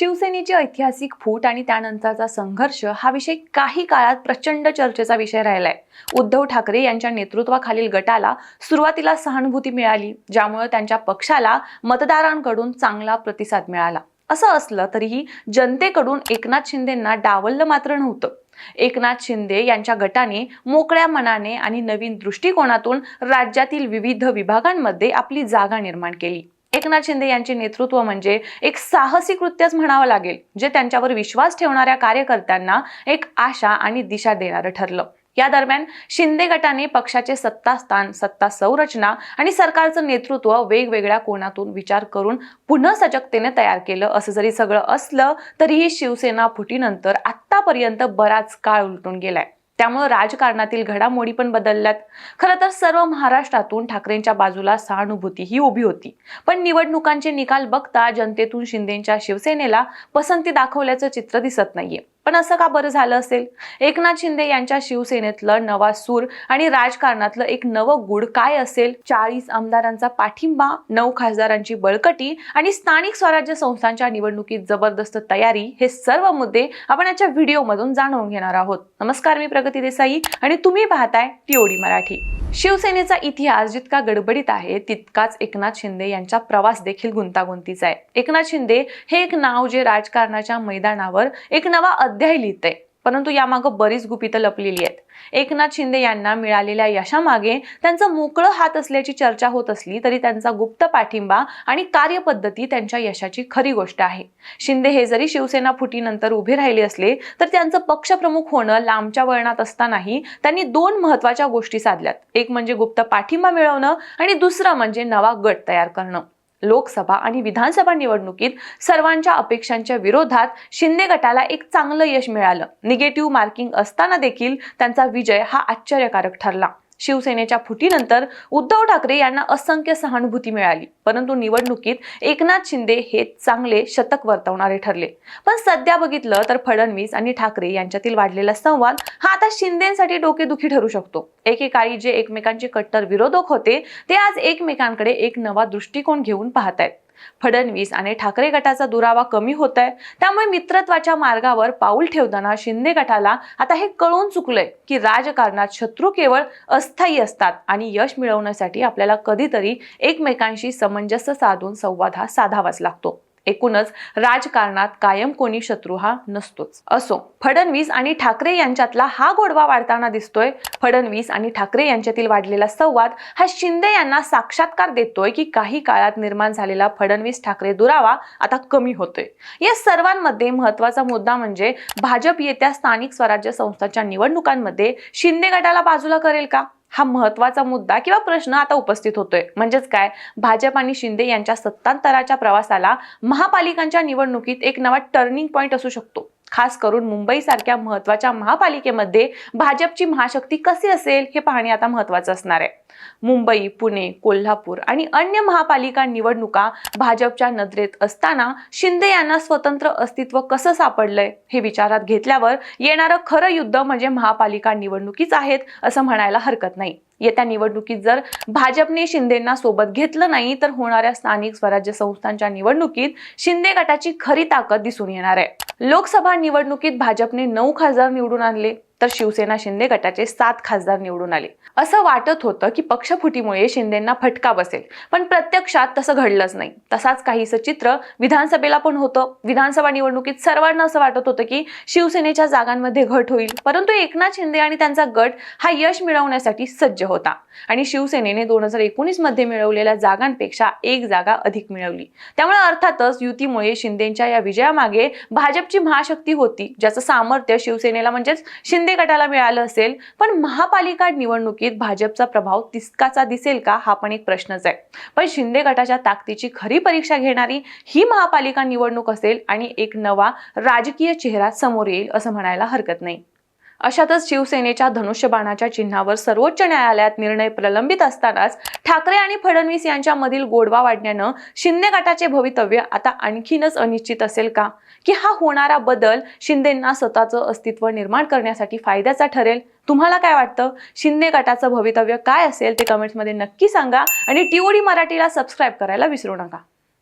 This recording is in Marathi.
शिवसेनेची ऐतिहासिक फूट आणि त्यानंतरचा संघर्ष हा विषय काही काळात प्रचंड चर्चेचा विषय राहिलाय. उद्धव ठाकरे यांच्या नेतृत्वाखालील गटाला सुरुवातीला सहानुभूती मिळाली ज्यामुळे त्यांच्या पक्षाला मतदारांकडून चांगला प्रतिसाद मिळाला. असं असलं तरीही जनतेकडून एकनाथ शिंदेंना डावललं मात्र नव्हतं. एकनाथ शिंदे यांच्या गटाने मोकळ्या मनाने आणि नवीन दृष्टिकोनातून राज्यातील विविध विभागांमध्ये आपली जागा निर्माण केली. एकनाथ शिंदे यांचे नेतृत्व म्हणजे एक साहसी कृत्यच म्हणावं लागेल जे त्यांच्यावर विश्वास ठेवणाऱ्या कार्यकर्त्यांना एक आशा आणि दिशा देणारं ठरलं. या दरम्यान शिंदे गटाने पक्षाचे सत्तास्थान सत्ता संरचना आणि सरकारचं नेतृत्व वेगवेगळ्या कोणातून विचार करून पुन्हा सजगतेने तयार केलं. असं जरी सगळं असलं तरीही शिवसेना फुटीनंतर आतापर्यंत बराच काळ उलटून गेलाय. त्यामुळे राजकारणातील घडामोडी पण बदलल्यात. खरं तर सर्व महाराष्ट्रातून ठाकरेंच्या बाजूला सहानुभूती ही उभी होती. पण निवडणुकांचे निकाल बघता जनतेतून शिंदेच्या शिवसेनेला पसंती दाखवल्याचं चित्र दिसत नाहीये. पण असं का बरं झालं असेल? एकनाथ शिंदे यांच्या शिवसेनेतलं नवा सूर आणि राजकारणातलं एक नवं गुड काय असेल? चाळीस आमदारांचा पाठिंबा नऊ खासदारांची बळकटी आणि स्थानिक स्वराज्य संस्थांच्या निवडणुकीत जबरदस्त तयारी हे सर्व मुद्दे आपण याच्या व्हिडिओमधून जाणून घेणार आहोत. नमस्कार मी प्रगती देसाई आणि तुम्ही पाहताय टीओडी मराठी. शिवसेनेचा इतिहास जितका गडबडीत आहे तितकाच एकनाथ शिंदे यांचा प्रवास देखील गुंतागुंतीचा आहे. एकनाथ शिंदे हे एक नाव जे राजकारणाच्या मैदानावर एक नवा अध्याय लिहिते परंतु यामागं बरीच गुपितं लपलेली आहेत. एकनाथ शिंदे यांना मिळालेल्या यशामागे त्यांचं मोकळं हात असल्याची चर्चा होत असली तरी त्यांचा गुप्त पाठिंबा आणि कार्यपद्धती त्यांच्या यशाची खरी गोष्ट आहे. शिंदे हे जरी शिवसेना फुटीनंतर उभे राहिले असले तर त्यांचं पक्षप्रमुख होणं लांबच्या वळणात असतानाही त्यांनी दोन महत्त्वाच्या गोष्टी साधल्यात. एक म्हणजे गुप्त पाठिंबा मिळवणं आणि दुसरं म्हणजे नवा गट तयार करणं. लोकसभा आणि विधानसभा निवडणुकीत सर्वांच्या अपेक्षांच्या विरोधात शिंदे गटाला एक चांगलं यश मिळालं. निगेटिव्ह मार्किंग असताना देखील त्यांचा विजय हा आश्चर्यकारक ठरला. शिवसेनेच्या फुटीनंतर उद्धव ठाकरे यांना असंख्य सहानुभूती मिळाली. परंतु निवडणुकीत एकनाथ शिंदे हे चांगले शतक वर्तवणारे ठरले. पण सध्या बघितलं तर फडणवीस आणि ठाकरे यांच्यातील वाढलेला संवाद हा आता शिंदेसाठी डोकेदुखी ठरू शकतो. एकेकाळी जे एकमेकांचे कट्टर विरोधक होते ते आज एकमेकांकडे एक नवा दृष्टिकोन घेऊन पाहत आहेत फडणवीस आणि ठाकरे गटाचा दुरावा कमी होत आहे त्यामुळे मित्रत्वाच्या मार्गावर पाऊल ठेवताना शिंदे गटाला आता हे कळून चुकलंय की राजकारणात शत्रू केवळ अस्थायी असतात आणि यश मिळवण्यासाठी आपल्याला कधीतरी एकमेकांशी समंजस्य साधून संवाद हा साधावाच लागतो. एकूणच राजकारणात कायम कोणी शत्रू हा नसतोच. असो फडणवीस आणि ठाकरे यांच्यातला हा गोडवा वाढताना दिसतोय. फडणवीस आणि ठाकरे यांच्यातील वाढलेला संवाद हा शिंदे यांना साक्षात्कार देतोय की काही काळात निर्माण झालेला फडणवीस ठाकरे दुरावा आता कमी होतोय. या सर्वांमध्ये महत्त्वाचा मुद्दा म्हणजे भाजप येत्या स्थानिक स्वराज्य संस्थांच्या निवडणुकांमध्ये शिंदे गटाला बाजूला करेल का? हा महत्त्वाचा मुद्दा किंवा प्रश्न आता उपस्थित होतोय. म्हणजेच काय? भाजप आणि शिंदे यांच्या सत्तांतराच्या प्रवासाला महापालिकांच्या निवडणुकीत एक नवा टर्निंग पॉईंट असू शकतो. खास करून मुंबईसारख्या महत्त्वाच्या महापालिकेमध्ये भाजपची महाशक्ती कशी असेल हे पाहणे आता महत्वाचं असणार आहे. मुंबई पुणे कोल्हापूर आणि अन्य महापालिका निवडणुका भाजपच्या नजरेत असताना शिंदे यांना स्वतंत्र अस्तित्व कसं सापडलंय हे विचारात घेतल्यावर येणारं खरं युद्ध म्हणजे महापालिका निवडणुकीच आहेत असं म्हणायला हरकत नाही. येत्या निवडणुकीत जर भाजपने शिंदेना सोबत घेतलं नाही तर होणाऱ्या स्थानिक स्वराज्य संस्थांच्या निवडणुकीत शिंदे गटाची खरी ताकद दिसून येणार आहे. लोकसभा निवडणुकीत भाजपने नऊ खासदार निवडून आणले. तर शिवसेना शिंदे गटाचे सात खासदार निवडून आले. असं वाटत होतं की पक्षफुटीमुळे शिंदेना फटका बसेल. पण प्रत्यक्षात तसं घडलंच नाही. तसाच काहीसं चित्र विधानसभेला पण होतं. विधानसभा निवडणुकीत सर्वांना असं वाटत होतं की शिवसेनेच्या जागांमध्ये घट होईल. परंतु एकनाथ शिंदे आणि त्यांचा गट हा यश मिळवण्यासाठी सज्ज होता. आणि शिवसेनेने दोन हजार एकोणीसमध्ये मिळवलेल्या जागांपेक्षा एक जागा अधिक मिळवली. त्यामुळे अर्थातच युतीमुळे शिंदेच्या या विजयामागे भाजपची महाशक्ती होती ज्याचं सामर्थ्य शिवसेनेला म्हणजेच शिंदे गटाला मिळालं असेल पण महापालिका निवडणुकीत भाजपचा प्रभाव तितकाचा दिसेल का? हा पण एक प्रश्नच आहे. पण शिंदे गटाच्या ताकदीची खरी परीक्षा घेणारी ही महापालिका निवडणूक असेल आणि एक नवा राजकीय चेहरा समोर येईल असं म्हणायला हरकत नाही. अशातच शिवसेनेच्या धनुष्यबाणाच्या चिन्हावर सर्वोच्च न्यायालयात निर्णय प्रलंबित असतानाच ठाकरे आणि फडणवीस यांच्यामधील गोडवा वाढण्यानं शिंदे गटाचे भवितव्य आता आणखीनच अनिश्चित असेल का? की हा होणारा बदल शिंदेंना स्वतःचं अस्तित्व निर्माण करण्यासाठी फायद्याचा ठरेल? तुम्हाला काय वाटतं? शिंदे गटाचं भवितव्य काय असेल ते कमेंट्समध्ये नक्की सांगा आणि टीओडी मराठीला सबस्क्राईब करायला विसरू नका.